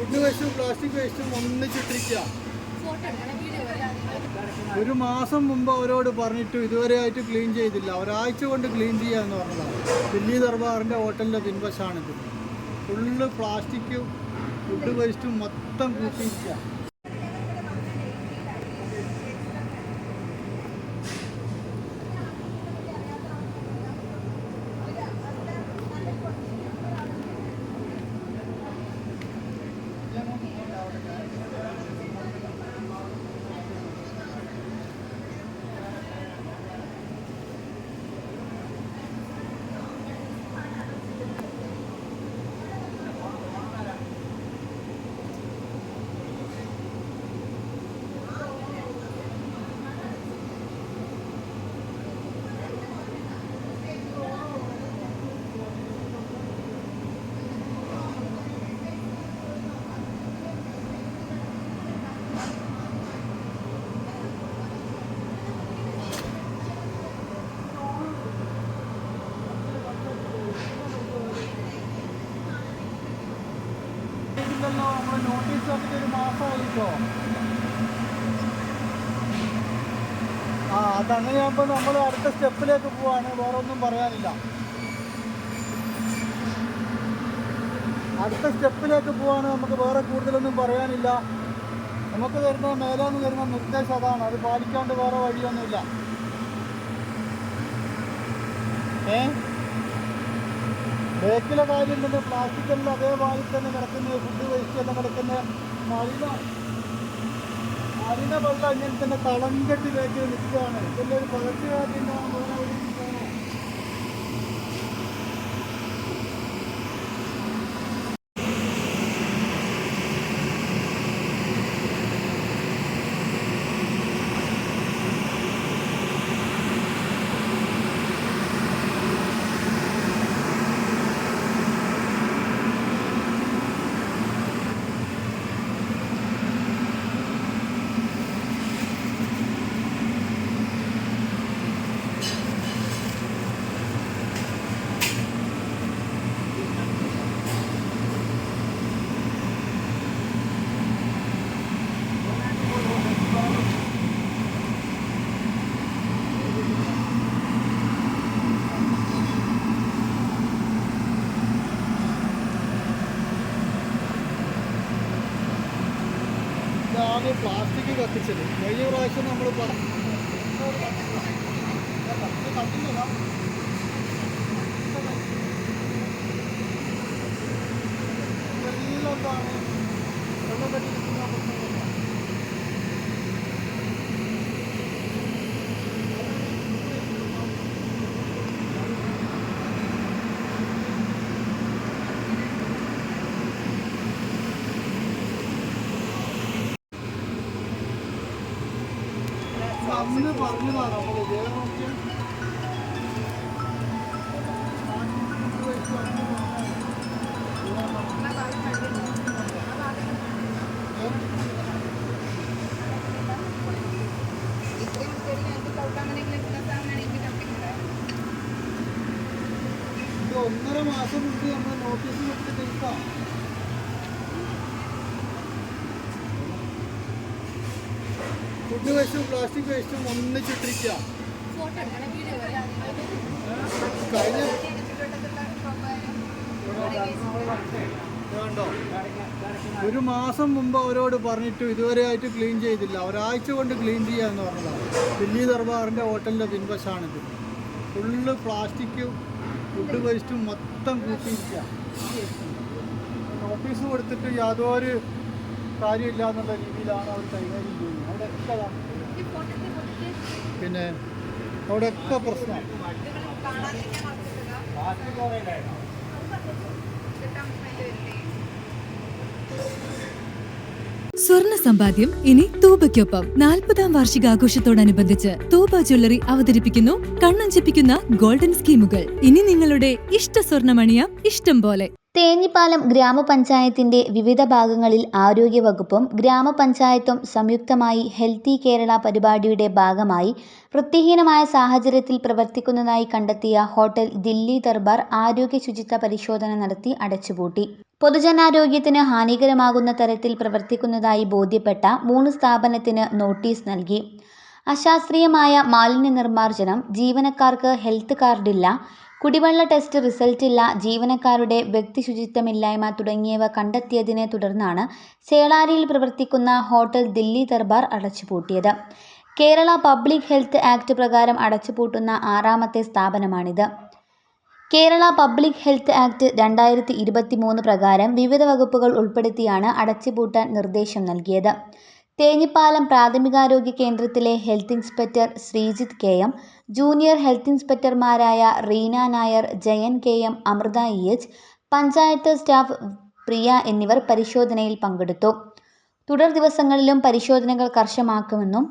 Food വേസ്റ്റും plastic വേസ്റ്റും ഒന്നിച്ചിട്ടിരിക്കുക ഒരു മാസം മുമ്പ് അവരോട് പറഞ്ഞിട്ട് ഇതുവരെ ആയിട്ട് ക്ലീൻ ചെയ്തില്ല. ഒരാഴ്ച കൊണ്ട് ക്ലീൻ ചെയ്യുക എന്ന് പറഞ്ഞതാണ്. ദില്ലി ദർബാറിന്റെ ഹോട്ടലിന്റെ പിൻവശമാണിത് ഫുള്ള് പ്ലാസ്റ്റിക്കും ഫുഡ് വേസ്റ്റും മൊത്തം കൂട്ടിയിരിക്കുക ഇല്ലല്ലോ നമ്മൾ നോട്ടീസ് തന്നിട്ട് ഒരു മാസമായിരിക്കോ ആ അതങ്ങനെയാകുമ്പോൾ നമ്മൾ അടുത്ത സ്റ്റെപ്പിലേക്ക് പോവാണ് വേറെ ഒന്നും പറയാനില്ല. അടുത്ത സ്റ്റെപ്പിലേക്ക് പോവാണ് നമുക്ക് വേറെ കൂടുതലൊന്നും പറയാനില്ല. നമുക്ക് തരുന്ന മേലാന്ന് തരുന്ന നിർദ്ദേശം അതാണ്. അത് പാലിക്കാണ്ട് വേറെ വഴിയൊന്നുമില്ല. ഏ? ബേക്കിലെ കാര്യം തന്നെ പ്ലാസ്റ്റിക്കെല്ലാം അതേപോലെ തന്നെ കിടക്കുന്ന ഫുഡ് വേസ്റ്റ് എല്ലാം കിടക്കുന്ന മലിന മലിന വെള്ളം ഇങ്ങനെ തന്നെ തളം കെട്ടി ബേക്കിൽ നിൽക്കുകയാണ്. ഇതിന്റെ ഒരു പകർച്ചവ്യാധി ഇതാണ് പ്ലാസ്റ്റിക് കത്തിച്ചത്. കഴിഞ്ഞ പ്രാവശ്യം നമ്മൾ പറഞ്ഞു അന്ന് പറഞ്ഞതാണ് നമ്മൾ ഇതേ നോക്കിയാൽ ഒന്നര മാസം മുമ്പ് നമ്മൾ നോട്ടീസ് കൊടുത്ത് ഫുഡ് വേസ്റ്റും പ്ലാസ്റ്റിക് വേസ്റ്റും ഒന്നിച്ചിട്ടിരിക്കുക. കഴിഞ്ഞ വേണ്ടോ ഒരു മാസം മുമ്പ് അവരോട് പറഞ്ഞിട്ട് ഇതുവരെ ആയിട്ട് ക്ലീൻ ചെയ്തില്ല. ഒരാഴ്ച കൊണ്ട് ക്ലീൻ ചെയ്യാന്ന് പറഞ്ഞതാണ്. ദില്ലി ദർബാറിന്റെ ഹോട്ടലിന്റെ പിൻവശമാണിത് ഫുള്ള് പ്ലാസ്റ്റിക്കും ഫുഡ് വേസ്റ്റും മൊത്തം കൂട്ടിയിരിക്കുക. നോട്ടീസ് കൊടുത്തിട്ട് യാതൊരു കാര്യമില്ല എന്നുള്ള രീതിയിലാണ് അവർ കൈകാര്യം ചെയ്യുന്നത്. അവിടെ പിന്നെ അവിടെ പിന്നെ അവിടെയൊക്കെ പ്രശ്നം സ്വർണ സമ്പാദ്യം ഇനി തൂബയ്ക്കൊപ്പം നാൽപ്പതാം വാർഷികാഘോഷത്തോടനുബന്ധിച്ച് തൂബ ജ്വല്ലറി അവതരിപ്പിക്കുന്നു കണ്ണഞ്ചിപ്പിക്കുന്ന ഗോൾഡൻ സ്കീമുകൾ. ഇനി നിങ്ങളുടെ ഇഷ്ട സ്വർണമണിയാം ഇഷ്ടം പോലെ. തേഞ്ഞിപ്പാലം ഗ്രാമപഞ്ചായത്തിന്റെ വിവിധ ഭാഗങ്ങളിൽ ആരോഗ്യവകുപ്പും ഗ്രാമപഞ്ചായത്തും സംയുക്തമായി ഹെൽത്തി കേരള പരിപാടിയുടെ ഭാഗമായി വൃത്തിഹീനമായ സാഹചര്യത്തിൽ പ്രവർത്തിക്കുന്നതായി കണ്ടെത്തിയ ഹോട്ടൽ ദില്ലി ദർബാർ ആരോഗ്യ ശുചിത്വ പരിശോധന നടത്തി അടച്ചുപൂട്ടി. പൊതുജനാരോഗ്യത്തിന് ഹാനികരമാകുന്ന തരത്തിൽ പ്രവർത്തിക്കുന്നതായി ബോധ്യപ്പെട്ട മൂന്ന് സ്ഥാപനത്തിന് നോട്ടീസ് നൽകി. അശാസ്ത്രീയമായ മാലിന്യ നിർമ്മാർജനം ജീവനക്കാർക്ക് ഹെൽത്ത് കാർഡില്ല കുടിവെള്ള ടെസ്റ്റ് റിസൾട്ടില്ല ജീവനക്കാരുടെ വ്യക്തി ശുചിത്വമില്ലായ്മ തുടങ്ങിയവ കണ്ടെത്തിയതിനെ തുടർന്നാണ് ചേളാരിയിൽ പ്രവർത്തിക്കുന്ന ഹോട്ടൽ ദില്ലി ദർബാർ അടച്ചുപൂട്ടിയത്. കേരള പബ്ലിക് ഹെൽത്ത് ആക്ട് പ്രകാരം അടച്ചുപൂട്ടുന്ന ആറാമത്തെ സ്ഥാപനമാണിത്. കേരള പബ്ലിക് ഹെൽത്ത് ആക്ട് രണ്ടായിരത്തി ഇരുപത്തി മൂന്ന് പ്രകാരം വിവിധ വകുപ്പുകൾ ഉൾപ്പെടുത്തിയാണ് അടച്ചുപൂട്ടാൻ നിർദ്ദേശം നൽകിയത്. തേഞ്ഞിപ്പാലം പ്രാഥമികാരോഗ്യ കേന്ദ്രത്തിലെ health inspector Sreejith K M junior health ഇൻസ്പെക്ടർമാരായ Reena Nair Jayan K M Amritha E H panchayat staff Priya എന്നിവർ പരിശോധനയിൽ പങ്കെടുത്തു. തുടർ ദിവസങ്ങളിലും പരിശോധനകൾ കർശനമാക്കുമെന്നും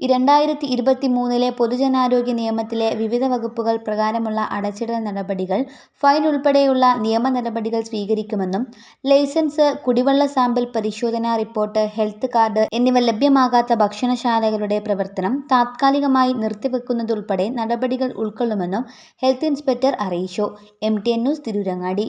രണ്ടായിരത്തി ഇരുപത്തി മൂന്നിലെ പൊതുജനാരോഗ്യ നിയമത്തിലെ വിവിധ വകുപ്പുകൾ പ്രകാരമുള്ള അടച്ചിടൽ നടപടികൾ ഫൈൻ ഉൾപ്പെടെയുള്ള നിയമ നടപടികൾ സ്വീകരിക്കുമെന്നും ലൈസൻസ് കുടിവെള്ള സാമ്പിൾ പരിശോധനാ റിപ്പോർട്ട് ഹെൽത്ത് കാർഡ് എന്നിവ ലഭ്യമാകാത്ത ഭക്ഷണശാലകളുടെ പ്രവർത്തനം താത്കാലികമായി നിർത്തിവെക്കുന്നതുൾപ്പെടെ നടപടികൾ ഉൾക്കൊള്ളുമെന്നും ഹെൽത്ത് ഇൻസ്പെക്ടർ അറിയിച്ചു. M T N news Tirurangadi.